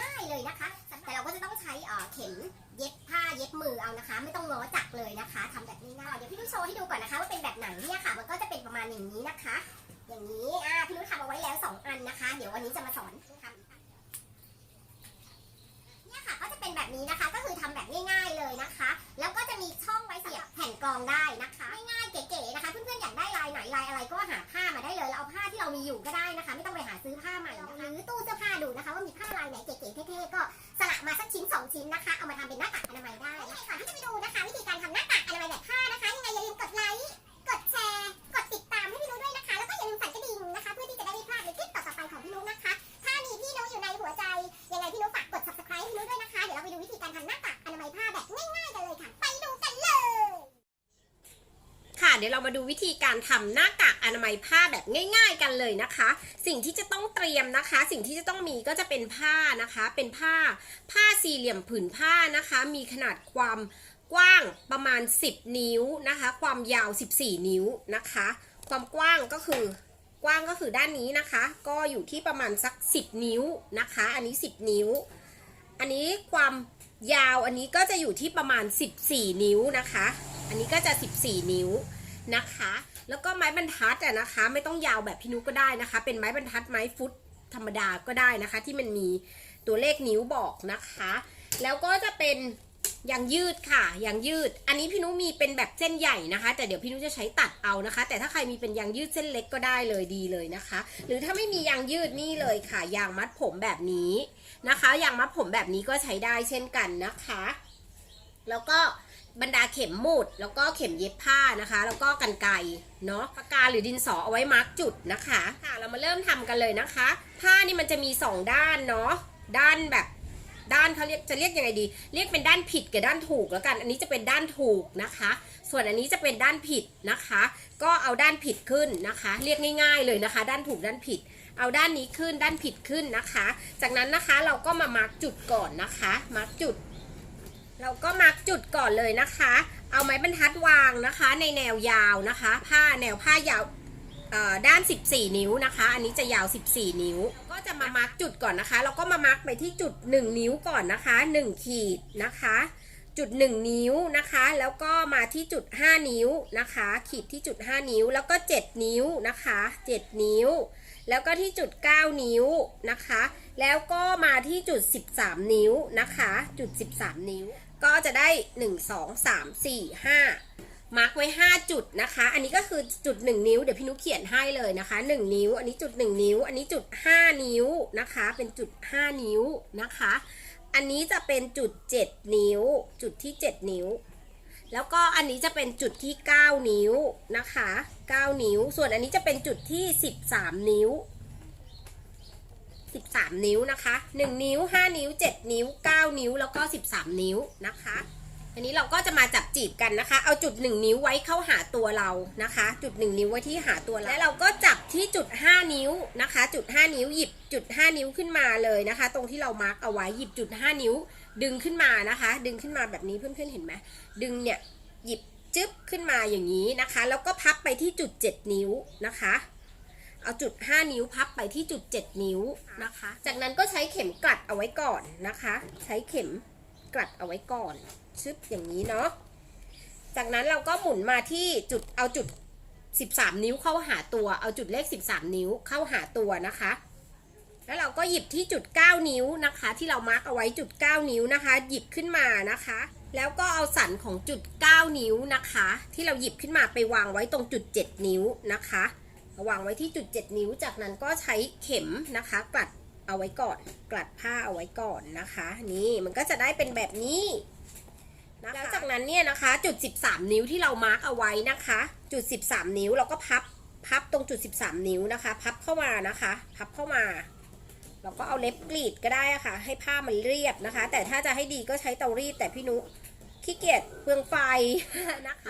ง่ายๆเลยนะคะ แต่เราก็จะต้องใช้เข็มเย็บผ้าเย็บมือเอานะคะ ไม่ต้องง้อจักรเลยนะคะทำแบบง่ายๆเดี๋ยวพี่นุ๊กโชว์ให้ดูก่อนนะคะ ว่าเป็นแบบไหนเนี่ยค่ะ มันก็จะเป็นประมาณอย่างนี้นะคะ อย่างนี้อ่าพี่นุ้ยทำเอาไว้แล้ว 2 อันนะคะ เดี๋ยววันนี้จะมาสอนทำเนี่ยค่ะก็จะเป็นแบบนี้นะคะ ก็คือทำแบบง่าย ๆเลยนะคะ แล้วก็จะมีช่องไว้เสียบแผ่นกรองได้นะคะ ง่ายๆเก๋ๆนะคะ เพื่อนๆอยากได้ลายไหนลายอะไรก็หาผ้ามาได้เลยแล้วเอาผ้าที่เรามีอยู่ก็ได้ ดูนะคะว่ามีผ้าลายไหนเก๋ๆเท่ๆก็สละมาสักชิ้นสองชิ้นนะคะ เอามาทำเป็นหน้ากากอนามัยได้ก่อนที่จะไปดูนะคะ วิธีการทำหน้ากาก เดี๋ยวเรามาดูวิธีการทำหน้ากากอนามัยผ้าแบบง่าย ๆ กันเลยนะคะ สิ่งที่จะต้องเตรียมนะคะ สิ่งที่จะต้องมีก็จะเป็นผ้านะคะ เป็นผ้า ผ้าสี่เหลี่ยมผืนผ้านะคะ มีขนาดความกว้างประมาณ 10 นิ้วนะคะ ความยาว 14 นิ้วนะคะ ความกว้างก็คือกว้างก็คือด้านนี้นะคะ ก็อยู่ที่ประมาณสัก 10 นิ้วนะคะ อันนี้ 10 นิ้ว อันนี้ความยาวอันนี้ก็จะอยู่ที่ประมาณ 14 นิ้วนะคะ อันนี้ก็จะ 14 นิ้ว นะคะ แล้วก็ไม้บรรทัดอะนะคะ ไม่ต้องยาวแบบพี่นุกก็ได้นะคะ เป็นไม้บรรทัดไม้ฟุตธรรมดาก็ได้นะคะ ที่มันมีตัวเลขนิ้วบอกนะคะ แล้วก็จะเป็นยางยืดค่ะยางยืด อันนี้พี่นุมีเป็นแบบเส้นใหญ่นะคะ แต่เดี๋ยวพี่นุจะใช้ตัดเอานะคะ แต่ถ้าใครมีเป็นยางยืดเส้นเล็กก็ได้เลยดีเลยนะคะ หรือถ้าไม่มียางยืดนี่เลยค่ะยางมัดผมแบบนี้นะคะยางมัดผมแบบนี้ก็ใช้ได้เช่นกันนะคะ แล้วก็ บรรดาเข็มหมุดแล้วก็เข็มเย็บผ้านะคะ แล้วก็กันไกเนาะปากกาหรือดินสอเอาไว้มาร์กจุดนะคะค่ะเรามาเริ่มทำกันเลยนะคะ ผ้านี่มันจะมีสองด้านเนาะด้านแบบด้านเขาเรียกจะเรียกยังไงดี เรียกเป็นด้านผิดกับด้านถูกแล้วกัน อันนี้จะเป็นด้านถูกนะคะ ส่วนอันนี้จะเป็นด้านผิดนะคะ ก็เอาด้านผิดขึ้นนะคะ เรียกง่าย ๆเลยนะคะ ด้านถูกด้านผิด เอาด้านนี้ขึ้นด้านผิดขึ้นนะคะ จากนั้นนะคะเราก็มามาร์กจุดก่อนนะคะ มาร์กจุด เราก็มาร์กจุดก่อนเลยนะคะ เอาไม้บรรทัดวางนะคะ ในแนวยาวนะคะ ผ้าแนวผ้ายาวด้าน 14 นิ้วนะคะ อันนี้จะยาว 14 นิ้ว ก็จะมามาร์กจุดก่อนนะคะเราก็มามาร์กไปที่จุด 1 นิ้วก่อนนะคะ 1 ขีดนะคะ จุด 1 นิ้วนะคะ แล้วก็มาที่จุด 5 นิ้วนะคะ ขีดที่จุด 5 นิ้ว แล้วก็ 7 นิ้วนะคะ 7 นิ้ว แล้วก็ที่จุด 9 นิ้วนะคะ แล้วก็มาที่จุด 13 นิ้วนะคะ จุด 13 นิ้ว ก็จะได้ 1 2 3 4 5 มาร์กไว้ 5 จุดนะคะ อันนี้ก็คือจุด 1 นิ้ว เดี๋ยวพี่นุกเขียนให้เลยนะคะ 1 นิ้ว อันนี้จุด 1 นิ้ว อันนี้จุด 5 นิ้วนะคะ เป็นจุด 5 นิ้วนะคะ อันนี้จะเป็นจุด 7 นิ้ว จุดที่ 7 นิ้ว แล้วก็อันนี้จะเป็นจุดที่ 9 นิ้วนะคะ 9 นิ้ว ส่วนอันนี้จะเป็นจุดที่ 13 นิ้ว 13 นิ้วนะคะ 1 นิ้ว 5 นิ้ว 7 นิ้ว 9 นิ้วแล้วก็ 13 นิ้วนะคะ อันนี้เราก็จะมาจับจีบกันนะคะ เอาจุด 1 นิ้วไว้เข้าหาตัวเรานะคะ จุด 1 นิ้วไว้ที่หาตัวเราแล้วเราก็จับที่จุด 5 นิ้วนะคะ จุด 5 นิ้วหยิบจุด 5 นิ้วขึ้นมาเลยนะคะ ตรงที่เรามาร์กเอาไว้หยิบจุด 5 นิ้ว ดึงขึ้นมานะคะ ดึงขึ้นมาแบบนี้เพื่อนๆเห็นไหมดึงเนี่ยหยิบจึ๊บขึ้นมาอย่างนี้นะคะ แล้วก็พับไปที่จุด 7 นิ้วนะคะ เอาจุด 5 นิ้วพับไปที่จุด 7 นิ้วนะคะ จากนั้นก็ใช้เข็มกลัดเอาไว้ก่อนนะคะ ใช้เข็มกลัดเอาไว้ก่อนชึบอย่างนี้เนาะ จากนั้นเราก็หมุนมาที่จุดเอาจุด 13 นิ้วเข้าหาตัว เอาจุดเลข 13 นิ้วเข้าหาตัวนะคะ แล้วเราก็หยิบที่จุด 9 นิ้วนะคะ ที่เรามาร์กเอาไว้จุด 9 นิ้วนะคะ หยิบขึ้นมานะคะ แล้วก็เอาสันของจุด 9 นิ้วนะคะ ที่เราหยิบขึ้นมาไปวางไว้ตรงจุด 7 นิ้วนะคะ วางไว้ที่จุด 7 นิ้ว จากนั้นก็ใช้เข็มนะคะกลัดเอาไว้ก่อน กลัดผ้าเอาไว้ก่อนนะคะ นี่มันก็จะได้เป็นแบบนี้นะคะแล้วจากนั้นเนี่ยนะคะจุด 13 นิ้วที่เรามาร์กเอาไว้นะคะ จุด 13 นิ้วเราก็พับพับตรงจุด 13 นิ้วนะคะ พับเข้ามานะคะ พับเข้ามาเราก็เอาเล็บกรีดก็ได้ะค่ะ ให้ผ้ามันเรียบนะคะ แต่ถ้าจะให้ดีก็ใช้เตารีดแต่พี่นุขี้เกียจเปลืองไฟ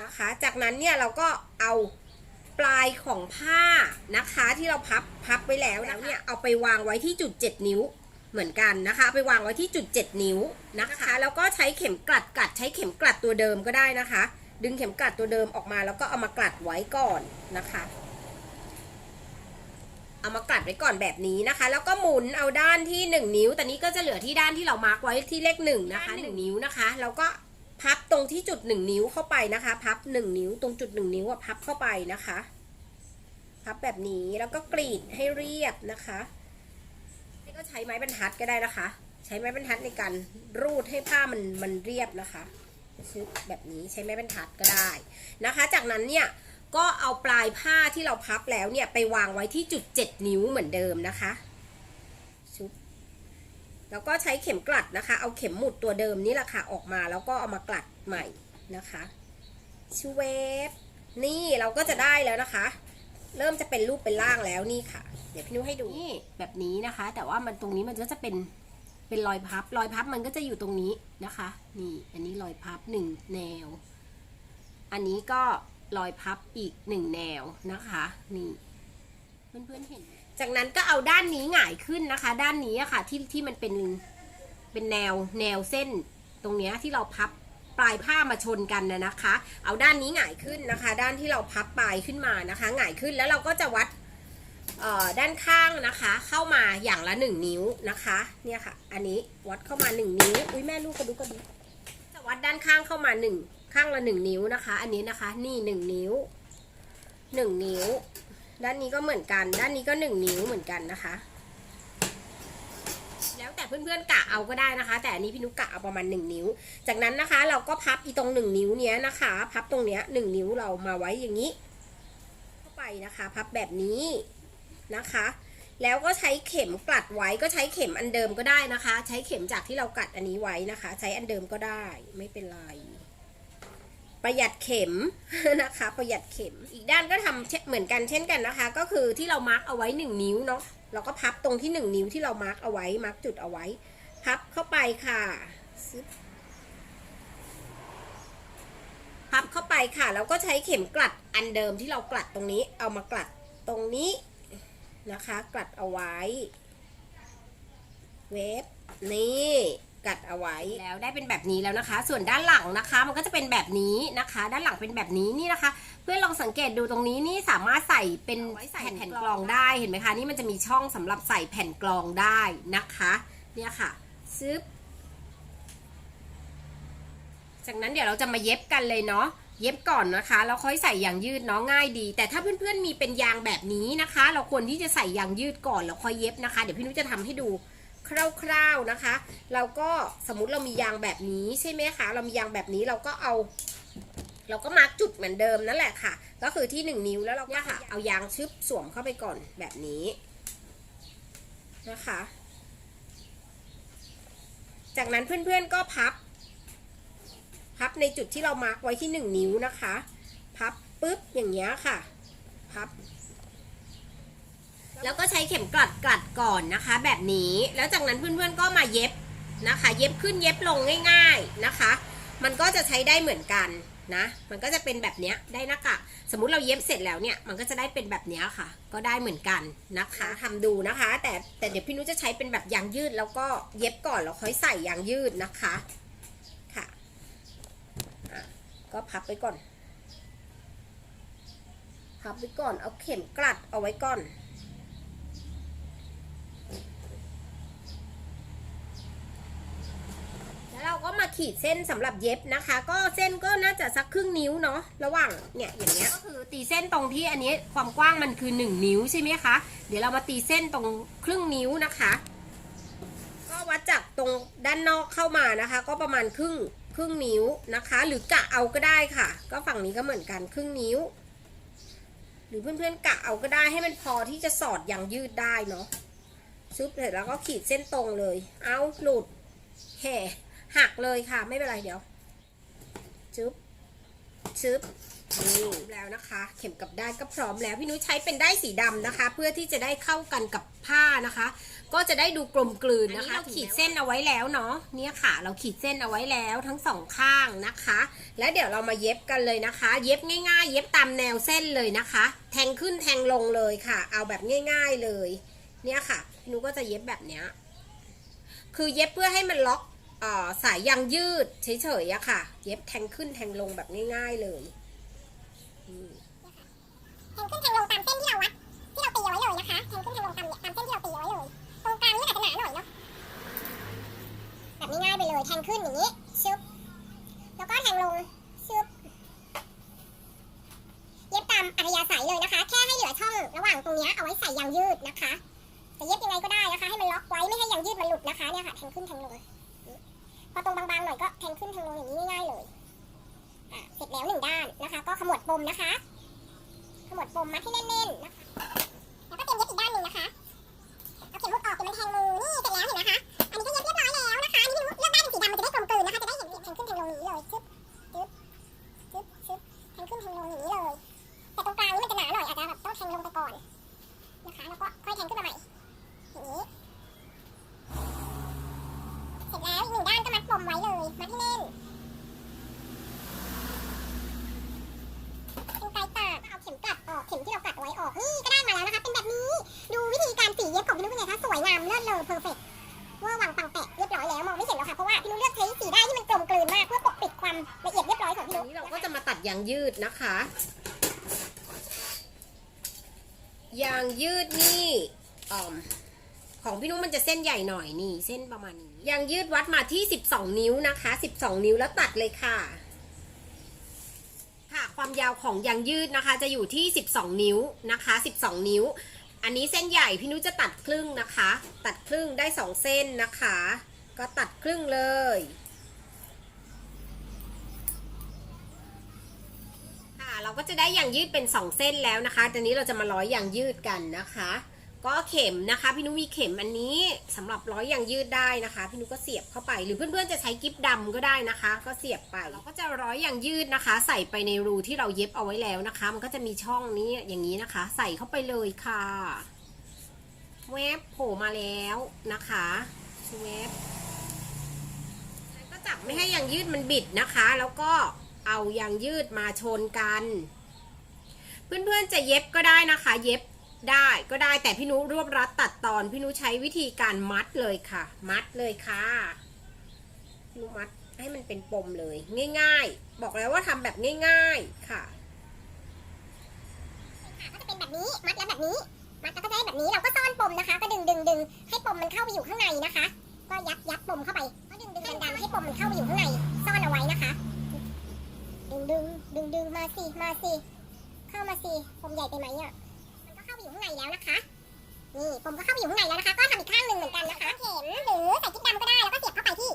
นะคะ จากนั้นเนี่ยเราก็เอา ปลายของผ้านะคะที่เราพับพับไว้แล้วแล้วเนี่ยเอาไปวางไว้ที่จุด 7 นิ้วเหมือนกันนะคะเอาไปวางไว้ที่จุด 7 นิ้วนะคะ แล้วก็ใช้เข็มกลัดกัดใช้เข็มกลัดตัวเดิมก็ได้นะคะ ดึงเข็มกลัดตัวเดิมออกมา แล้วก็เอามากลัดไว้ก่อนนะคะ เอามากลัดไว้ก่อนแบบนี้นะคะ แล้วก็หมุนเอาด้านที่ 1 นิ้วแต่นี้ก็จะเหลือที่ด้านที่เรามาร์กไว้ที่เลขหนึ่งนะคะหนึ่งนิ้วนะคะ แล้วก็ พับตรงที่จุด1นิ้วเข้าไปนะคะ พับ1นิ้วตรงจุด1นิ้วอะพับเข้าไปนะคะ พับแบบนี้แล้วก็กรีดให้เรียบนะคะนี่ก็ใช้ไม้บรรทัดก็ได้นะคะ ใช้ไม้บรรทัดในการรูดให้ผ้ามันมันเรียบนะคะชึบแบบนี้ใช้ไม้บรรทัดก็ได้นะคะ จากนั้นเนี่ยก็เอาปลายผ้าที่เราพับแล้วเนี่ยไปวางไว้ที่จุด 7 นิ้วเหมือนเดิมนะคะ แล้วก็ใช้เข็มกลัดนะคะ เอาเข็มหมุดตัวเดิมนี่แหละค่ะออกมาแล้วก็เอามากลัดใหม่นะคะชูเวฟนี่เราก็จะได้แล้วนะคะ เริ่มจะเป็นรูปเป็นร่างแล้วนี่ค่ะ เดี๋ยวพี่นุ้ยให้ดูนี่แบบนี้นะคะ แต่ว่ามันตรงนี้มันก็จะเป็นเป็นรอยพับ รอยพับมันก็จะอยู่ตรงนี้นะคะ นี่อันนี้รอยพับหนึ่งแนว อันนี้ก็รอยพับอีกหนึ่งแนวนะคะ นี่เพื่อนๆเห็นไหม จากนั้นก็เอาด้านนี้หงายขึ้นนะคะ ด้านนี้อะค่ะที่ที่มันเป็นเป็นแนวแนวเส้น ตรงเนี้ยที่เราพับปลายผ้ามาชนกันนะนะคะ เอาด้านนี้หงายขึ้นนะคะ ด้านที่เราพับปลายขึ้นมานะคะหงายขึ้นแล้วเราก็จะวัดด้านข้างนะคะ เข้ามาอย่างละหนึ่งนิ้วนะคะ เนี่ยค่ะ อันนี้วัดเข้ามาหนึ่งนิ้ว อุ้ยแม่ลูกกระดูกกระดูกจะวัดด้านข้างเข้ามาหนึ่งข้างละหนึ่งนิ้วนะคะ อันนี้นะคะ นี่หนึ่งนิ้วหนึ่งนิ้ว ด้านนี้ก็เหมือนกัน ด้านนี้ก็หนึ่งนิ้วเหมือนกันนะคะ แล้วแต่เพื่อนๆกะเอาก็ได้นะคะ แต่อันนี้พี่นุกกะเอาประมาณหนึ่งนิ้ว จากนั้นนะคะ เราก็พับอีตรงหนึ่งนิ้วเนี้ยนะคะ พับตรงเนี้ยหนึ่งนิ้วเรามาไว้อย่างนี้ เข้าไปนะคะ พับแบบนี้นะคะ แล้วก็ใช้เข็มกลัดไว้ก็ใช้เข็มอันเดิมก็ได้นะคะ ใช้เข็มจากที่เรากัดอันนี้ไว้นะคะ ใช้อันเดิมก็ได้ไม่เป็นไร ประหยัดเข็มนะคะ ประหยัดเข็ม อีกด้านก็ทำเช่นเหมือนกันเช่นกันนะคะ ก็คือที่เรามาร์กเอาไว้หนึ่งนิ้วเนาะเราก็พับตรงที่หนึ่งนิ้วที่เรามาร์กเอาไว้มาร์กจุดเอาไว้ พับเข้าไปค่ะพับเข้าไปค่ะแล้วก็ใช้เข็มกลัดอันเดิมที่เรากลัดตรงนี้ เอามากลัดตรงนี้นะคะ กลัดเอาไว้ เวฟนี่ กัดเอาไว้แล้วได้เป็นแบบนี้แล้วนะคะ ส่วนด้านหลังนะคะ มันก็จะเป็นแบบนี้นะคะ ด้านหลังเป็นแบบนี้นี่นะคะ เพื่อนลองสังเกตดูตรงนี้นี่สามารถใส่เป็นแผ่นแผ่นกรองได้เห็นไหมคะนี่มันจะมีช่องสำหรับใส่แผ่นกรองได้นะคะเนี่ยค่ะซึบจากนั้นเดี๋ยวเราจะมาเย็บกันเลยเนาะเย็บก่อนนะคะแล้วค่อยใส่ยางยืดเนาะง่ายดี แต่ถ้าเพื่อนๆมีเป็นยางแบบนี้นะคะ เราควรที่จะใส่ยางยืดก่อนแล้วค่อยเย็บนะคะ เดี๋ยวพี่นุ้ยจะทำให้ดู คร่าวๆนะคะ เราก็สมมุติเรามียางแบบนี้ใช่ไหมคะ เรามียางแบบนี้เราก็เอา เราก็มาร์กจุดเหมือนเดิมนั่นแหละค่ะ ก็คือที่หนึ่งนิ้วแล้วเราก็ค่ะเอายางชึบสวมเข้าไปก่อนแบบนี้นะคะ จากนั้นเพื่อนๆก็พับ พับในจุดที่เรามาร์กไว้ที่หนึ่งนิ้วนะคะ พับปุ๊บอย่างเงี้ยค่ะ พับ แล้วก็ใช้เข็มกลัดกลัดก่อนนะคะ แบบนี้แล้วจากนั้นเพื่อนๆก็มาเย็บนะคะ เย็บขึ้นเย็บลงง่าย ๆนะคะ มันก็จะใช้ได้เหมือนกันนะ มันก็จะเป็นแบบนี้ได้หน้ากากสมมุติเราเย็บเสร็จแล้วเนี่ยมันก็จะได้เป็นแบบนี้ค่ะ ก็ได้เหมือนกันนะคะทำดูนะคะ แต่แต่เดี๋ยวพี่นุ้จะใช้เป็นแบบยางยืด แล้วก็เย็บก่อนแล้วค่อยใส่ยางยืดนะคะค่ะก็พับไปก่อนพับไว้ก่อนเอาเข็มกลัดเอาไว้ก่อน แล้ว เราก็มาขีดเส้นสำหรับเย็บนะคะ ก็เส้นก็น่าจะสักครึ่งนิ้วเนาะระหว่างเนี่ยอย่างเงี้ยก็คือตีเส้นตรงที่อันนี้ความกว้างมันคือ 1 นิ้วใช่ไหมคะเดี๋ยวเรามาตีเส้นตรงครึ่งนิ้วนะคะ ก็วัดจากตรงด้านนอกเข้ามานะคะ ก็ประมาณครึ่งครึ่งนิ้วนะคะ หรือกะเอาก็ได้ค่ะ ก็ฝั่งนี้ก็เหมือนกันครึ่งนิ้ว หรือเพื่อนๆกะเอาก็ได้ให้มันพอที่จะสอดยางยืดได้เนาะชุบเสร็จแล้วก็ขีดเส้นตรงเลย เอาหลุดแห่ หักเลยค่ะ ไม่เป็นไรเดี๋ยวชึบชึบนี่แล้วนะคะ เข็มกับได้ายก็พร้อมแล้ว พี่นุ้ยใช้เป็นได้ายสีดำนะคะ เพื่อที่จะได้เข้ากันกับผ้านะคะ ก็จะได้ดูกลมกลืนนะคะเราขีดเส้นเอาไว้แล้วเนาะเนี่ยค่ะ เราขีดเส้นเอาไว้แล้วทั้งสองข้างนะคะ แล้วเดี๋ยวเรามาเย็บกันเลยนะคะ เย็บง่าย ๆ เย็บตามแนวเส้นเลยนะคะ แทงขึ้นแทงลงเลยค่ะ เอาแบบง่าย ๆเลย เนี่ยค่ะพี่นุ้ยก็จะเย็บแบบเนี้ยคือเย็บเพื่อให้มันล็อกเอ่อ สายยางยืดเฉยๆอะค่ะ เย็บแทงขึ้นแทงลงแบบง่ายๆเลยแทงขึ้นแทงลงตามเส้นที่เราวัดที่เราตีเอาไว้เลยนะคะแทงขึ้นแทงลงตามตามเส้นที่เราตีเอาไว้เลยตรงกลางนี่อาจจะหนาหน่อยเนาะแบบนี้ง่ายไปเลยแทงขึ้นอย่างนี้ชึบแล้วก็แทงลงชึบเย็บตามอัธยาศัยเลยนะคะ แค่ให้เหลือช่องระหว่างตรงเนี้ยเอาไว้ใส่ยางยืดนะคะแต่เย็บยังไงก็ได้นะคะ ให้มันล็อกไว้ไม่ให้ยางยืดมันหลุดนะคะเนี่ยค่ะแทงขึ้นแทงลงพอตรงบางๆห น่อยก็แทงขึ้นแทงลงอย่างนี้ง่ายๆเลยอะเสร็จแล้วหนึ่งด้านนะคะ ก็ขมวดปมนะคะ ขมวดปมมัดให้แน่นๆนะคะ อเพอร์เฟกต์ว่าวังปังแปะเรียบร้อยแล้วมองไม่เห็นแล้วค่ะเพราะว่าพี่นุ้เลือกใช้สีได้ที่มันกลมกลืนมากเพื่อปกปิดความละเอียดเรียบร้อยของพี่นุ้นี้เราก็จะมาตัดยางยืดนะคะ ยางยืดนี่ออมของพี่นุ้มันจะเส้นใหญ่หน่อยนี่ เส้นประมาณนี้ยางยืดวัดมาที่ 12 นิ้วนะคะ 12 นิ้วแล้วตัดเลยค่ะ ค่ะความยาวของยางยืดนะคะ จะอยู่ที่ 12 นิ้วนะคะ 12 นิ้ว อันนี้เส้นใหญ่พี่นุ้ยจะตัดครึ่งนะคะ ตัดครึ่งได้สองเส้นนะคะ ก็ตัดครึ่งเลย ค่ะเราก็จะได้ยางยืดเป็นสองเส้นแล้วนะคะตอนนี้เราจะมาร้อยยางยืดกันนะคะ ก็เข็มนะคะ พี่นุ้มีเข็มอันนี้สำหรับร้อยยางยืดได้นะคะ พี่นุ้ก็เสียบเข้าไป หรือเพื่อนๆจะใช้กิ๊บดำก็ได้นะคะ ก็เสียบไปเราก็จะร้อยยางยืดนะคะ ใส่ไปในรูที่เราเย็บเอาไว้แล้วนะคะ มันก็จะมีช่องนี้อย่างนี้นะคะ ใส่เข้าไปเลยค่ะแวบโผล่มาแล้วนะคะแวบก็จับไม่ให้ยางยืดมันบิดนะคะ แล้วก็เอายางยืดมาชนกัน เพื่อนๆจะเย็บก็ได้นะคะ เย็บ ได้ก็ได้แต่พี่นุรวบรัดตัดตอนพี่นุใช้วิธีการมัดเลยค่ะ มัดเลยค่ะนุมัดให้มันเป็นปมเลย ง่าย ๆ บอกแล้วว่าทำแบบง่าย ๆค่ะก็จะเป็นแบบนี้มัดแล้วแบบนี้ มัดแล้วก็จะได้แบบนี้เราก็ซ่อนปมนะคะ ก็ดึงดึงดึงให้ปมมันเข้าไปอยู่ข้างในนะคะ ก็ยัดยัดปมเข้าไปก็ดึงดึงดันให้ปมมันเข้าไปอยู่ข้างในซ่อนเอาไว้นะคะ ดึงดึงดึงดึงมาสิมาสิเข้ามาสิปมใหญ่ไปไหมอะ เข้าไปอยู่ข้างในแล้วนะคะ นี่ผมก็เข้าไปอยู่ข้างในแล้วนะคะ ก็ทำอีกข้างหนึ่งเหมือนกันนะคะ เข็มหรือใส่กิ๊บดำก็ได้ แล้วก็เสียบเข้าไปที่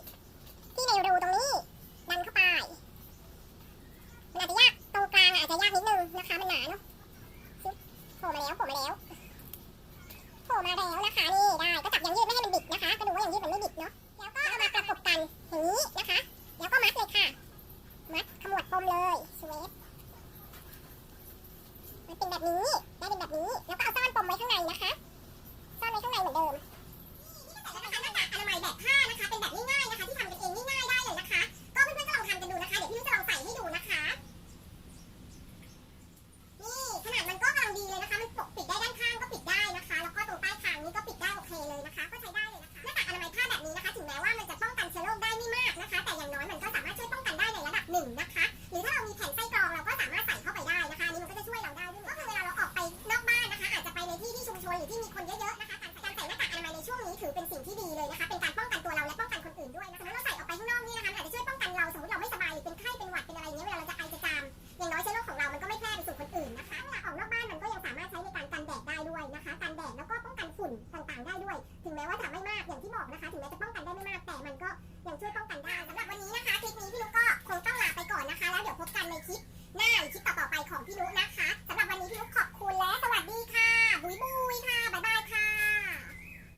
มันก็ยั